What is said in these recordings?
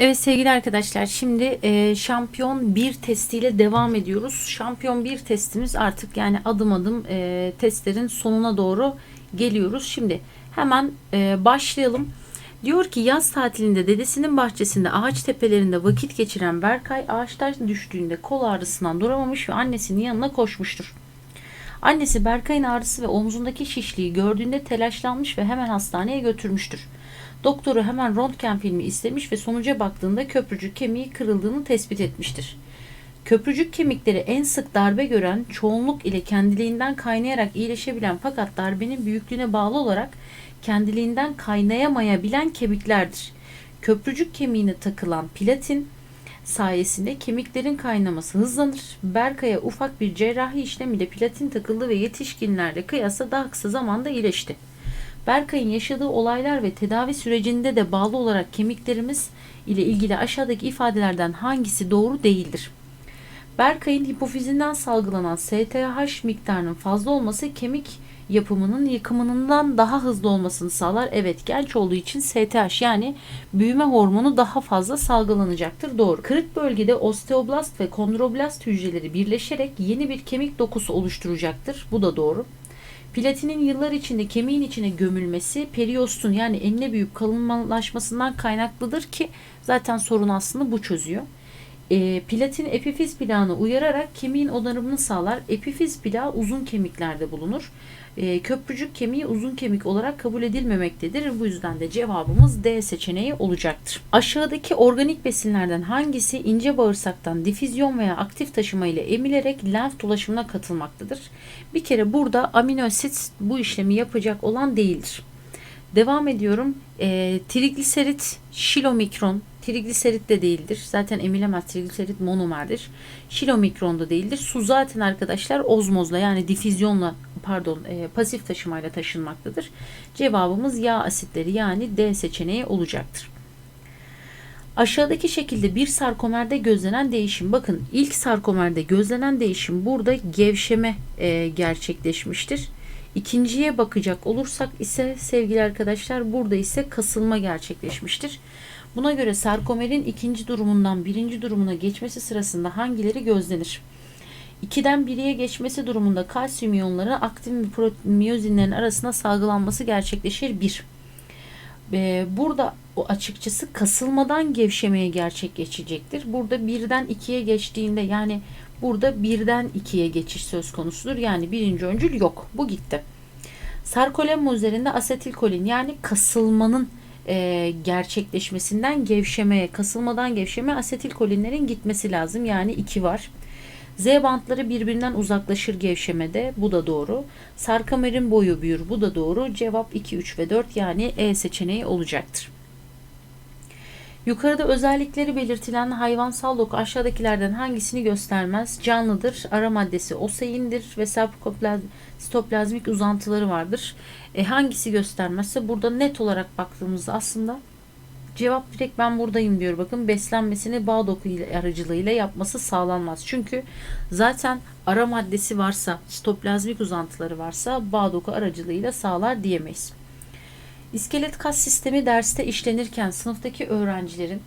Evet sevgili arkadaşlar şimdi e, şampiyon 1 testiyle devam ediyoruz. Şampiyon 1 testimiz artık yani adım adım e, testlerin sonuna doğru geliyoruz. Şimdi hemen e, başlayalım. Diyor ki yaz tatilinde dedesinin bahçesinde ağaç tepelerinde vakit geçiren Berkay ağaçtan düştüğünde kol ağrısından duramamış ve annesinin yanına koşmuştur. Annesi Berkay'ın ağrısı ve omzundaki şişliği gördüğünde telaşlanmış ve hemen hastaneye götürmüştür. Doktoru hemen röntgen filmi istemiş ve sonuca baktığında köprücük kemiği kırıldığını tespit etmiştir. Köprücük kemikleri en sık darbe gören, çoğunluk ile kendiliğinden kaynayarak iyileşebilen fakat darbenin büyüklüğüne bağlı olarak kendiliğinden kaynayamayabilen kemiklerdir. Köprücük kemiğine takılan platin sayesinde kemiklerin kaynaması hızlanır. Berkay'a ufak bir cerrahi işlem ile platin takıldı ve yetişkinlerle kıyasla daha kısa zamanda iyileşti. Berkay'ın yaşadığı olaylar ve tedavi sürecinde de bağlı olarak kemiklerimiz ile ilgili aşağıdaki ifadelerden hangisi doğru değildir? Berkay'ın hipofizinden salgılanan STH miktarının fazla olması kemik yapımının yıkımından daha hızlı olmasını sağlar. Evet genç olduğu için STH yani büyüme hormonu daha fazla salgılanacaktır. Doğru. Kırık bölgede osteoblast ve kondroblast hücreleri birleşerek yeni bir kemik dokusu oluşturacaktır. Bu da doğru. Platinin yıllar içinde kemiğin içine gömülmesi periostun yani enine büyüyüp kalınlaşmasından kaynaklıdır ki zaten sorun aslında bu çözüyor. E, platin epifiz plağına uyararak kemiğin onarımını sağlar. Epifiz plağı uzun kemiklerde bulunur. E, köprücük kemiği uzun kemik olarak kabul edilmemektedir. Bu yüzden de cevabımız D seçeneği olacaktır. Aşağıdaki organik besinlerden hangisi ince bağırsaktan difüzyon veya aktif taşıma ile emilerek lenf dolaşımına katılmaktadır? Bir kere burada amino asit bu işlemi yapacak olan değildir. Devam ediyorum. E, trigliserit, şilomikron, trigliserit de değildir. Zaten emilemez trigliserit monomerdir. Şilomikron da değildir. Su zaten arkadaşlar ozmozla yani difüzyonla pardon e, pasif taşımayla taşınmaktadır. Cevabımız yağ asitleri yani D seçeneği olacaktır. Aşağıdaki şekilde bir sarkomerde gözlenen değişim. Bakın ilk sarkomerde gözlenen değişim burada gevşeme e, gerçekleşmiştir. İkinciye bakacak olursak ise sevgili arkadaşlar burada ise kasılma gerçekleşmiştir. Buna göre sarkomerin ikinci durumundan birinci durumuna geçmesi sırasında hangileri gözlenir? 2'den 1'ye geçmesi durumunda kalsiyum iyonları aktin ve miyozinlerin arasında salgılanması gerçekleşir 1. Ee, burada o açıkçası kasılmadan gevşemeye gerçekleşecektir. Burada birden 2'ye geçtiğinde yani burada birden 2'ye geçiş söz konusudur. Yani birinci öncül yok. Bu gitti. Sarkolemma üzerinde asetilkolin yani kasılmanın e, gerçekleşmesinden gevşemeye, kasılmadan gevşemeye asetilkolinlerin gitmesi lazım. Yani 2 var. Z bantları birbirinden uzaklaşır gevşemede. Bu da doğru. Sarkamerin boyu büyür. Bu da doğru. Cevap 2, 3 ve 4 yani E seçeneği olacaktır. Yukarıda özellikleri belirtilen hayvansal doku aşağıdakilerden hangisini göstermez? Canlıdır, ara maddesi oseindir ve sitoplazmik uzantıları vardır. E, hangisi göstermezse burada net olarak baktığımızda aslında cevap direkt ben buradayım diyor. Bakın beslenmesini bağ doku aracılığıyla yapması sağlanmaz. Çünkü zaten ara maddesi varsa, sitoplazmik uzantıları varsa bağ doku aracılığıyla sağlar diyemeyiz. İskelet kas sistemi derste işlenirken sınıftaki öğrencilerin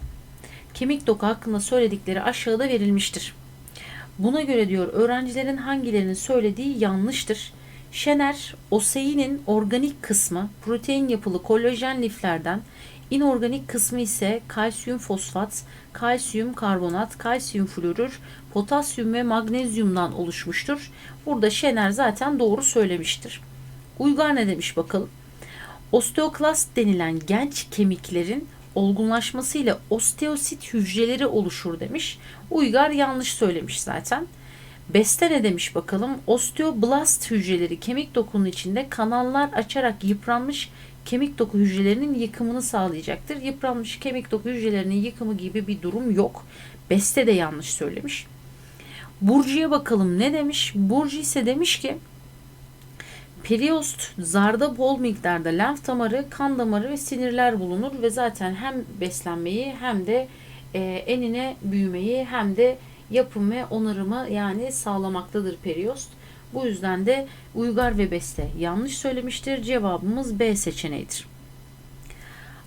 kemik doku hakkında söyledikleri aşağıda verilmiştir. Buna göre diyor öğrencilerin hangilerinin söylediği yanlıştır. Şener, oseinin organik kısmı protein yapılı kolajen liflerden, inorganik kısmı ise kalsiyum fosfat, kalsiyum karbonat, kalsiyum florür, potasyum ve magnezyumdan oluşmuştur. Burada Şener zaten doğru söylemiştir. Uygar ne demiş bakalım? Osteoklast denilen genç kemiklerin olgunlaşmasıyla osteosit hücreleri oluşur demiş. Uygar yanlış söylemiş zaten. Beste ne demiş bakalım? Osteoblast hücreleri kemik dokunun içinde kanallar açarak yıpranmış kemik doku hücrelerinin yıkımını sağlayacaktır. Yıpranmış kemik doku hücrelerinin yıkımı gibi bir durum yok. Beste de yanlış söylemiş. Burcu'ya bakalım ne demiş? Burcu ise demiş ki Periost zarda bol miktarda lenf damarı, kan damarı ve sinirler bulunur ve zaten hem beslenmeyi hem de e, enine büyümeyi hem de yapım ve onarımı yani sağlamaktadır periost. Bu yüzden de Uygar ve Beste yanlış söylemiştir. Cevabımız B seçeneğidir.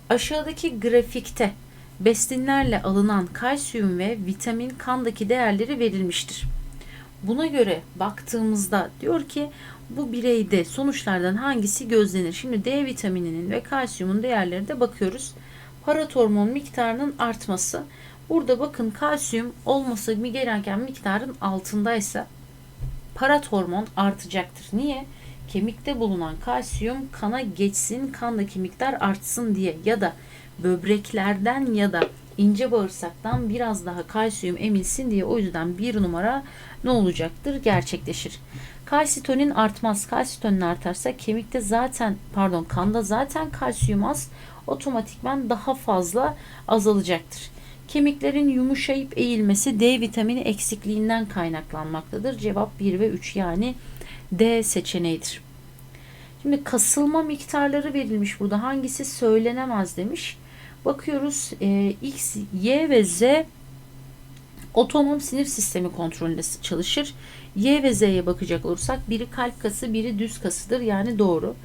Aşağıdaki grafikte besinlerle alınan kalsiyum ve vitamin kandaki değerleri verilmiştir. Buna göre baktığımızda diyor ki bu bireyde sonuçlardan hangisi gözlenir? Şimdi D vitamininin ve kalsiyumun değerleri de bakıyoruz. Paratormon miktarının artması. Burada bakın kalsiyum olması gereken miktarın altındaysa paratormon artacaktır. Niye? Kemikte bulunan kalsiyum kana geçsin, kandaki miktar artsın diye ya da böbreklerden ya da ince bağırsaktan biraz daha kalsiyum emilsin diye o yüzden bir numara ne olacaktır? Gerçekleşir. Kalsitonin artmaz. Kalsitonin artarsa kemikte zaten pardon kanda zaten kalsiyum az otomatikman daha fazla azalacaktır. Kemiklerin yumuşayıp eğilmesi D vitamini eksikliğinden kaynaklanmaktadır. Cevap 1 ve 3 yani D seçeneğidir. Şimdi kasılma miktarları verilmiş burada. Hangisi söylenemez demiş. Bakıyoruz e, X, Y ve Z otonom sinir sistemi kontrolünde çalışır. Y ve Z'ye bakacak olursak biri kalp kası, biri düz kasıdır. Yani doğru.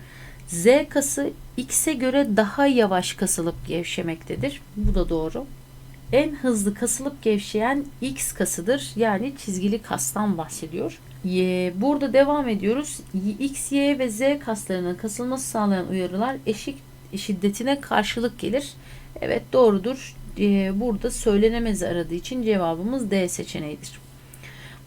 Z kası X'e göre daha yavaş kasılıp gevşemektedir. Bu da doğru. En hızlı kasılıp gevşeyen X kasıdır. Yani çizgili kastan bahsediyor. Burada devam ediyoruz. X, Y ve Z kaslarının kasılması sağlayan uyarılar eşik şiddetine karşılık gelir. Evet doğrudur. Ee, burada söylenemez aradığı için cevabımız D seçeneğidir.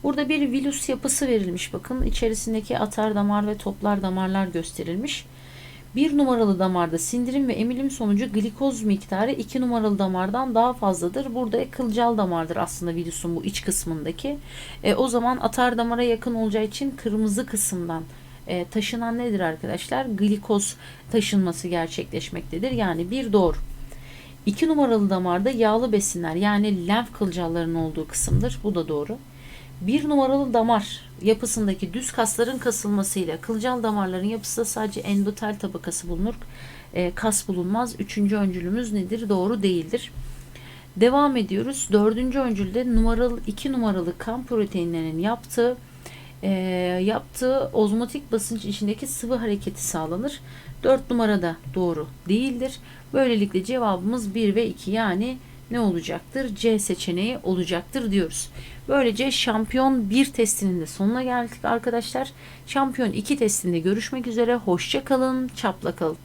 Burada bir vilus yapısı verilmiş. Bakın içerisindeki atar damar ve toplar damarlar gösterilmiş. Bir numaralı damarda sindirim ve emilim sonucu glikoz miktarı iki numaralı damardan daha fazladır. Burada kılcal damardır aslında virusun bu iç kısmındaki. E, o zaman atar damara yakın olacağı için kırmızı kısımdan e, taşınan nedir arkadaşlar? Glikoz taşınması gerçekleşmektedir. Yani bir doğru. 2 numaralı damarda yağlı besinler yani lenf kılcallarının olduğu kısımdır. Bu da doğru. 1 numaralı damar yapısındaki düz kasların kasılmasıyla kılcal damarların yapısında sadece endotel tabakası bulunur. E, kas bulunmaz. Üçüncü öncülümüz nedir? Doğru değildir. Devam ediyoruz. Dördüncü öncülde numaralı 2 numaralı kan proteinlerinin yaptığı e, yaptığı ozmotik basınç içindeki sıvı hareketi sağlanır. 4 numarada doğru değildir. Böylelikle cevabımız 1 ve 2 yani ne olacaktır? C seçeneği olacaktır diyoruz. Böylece şampiyon 1 testinin de sonuna geldik arkadaşlar. Şampiyon 2 testinde görüşmek üzere. Hoşça kalın, çapla kalın.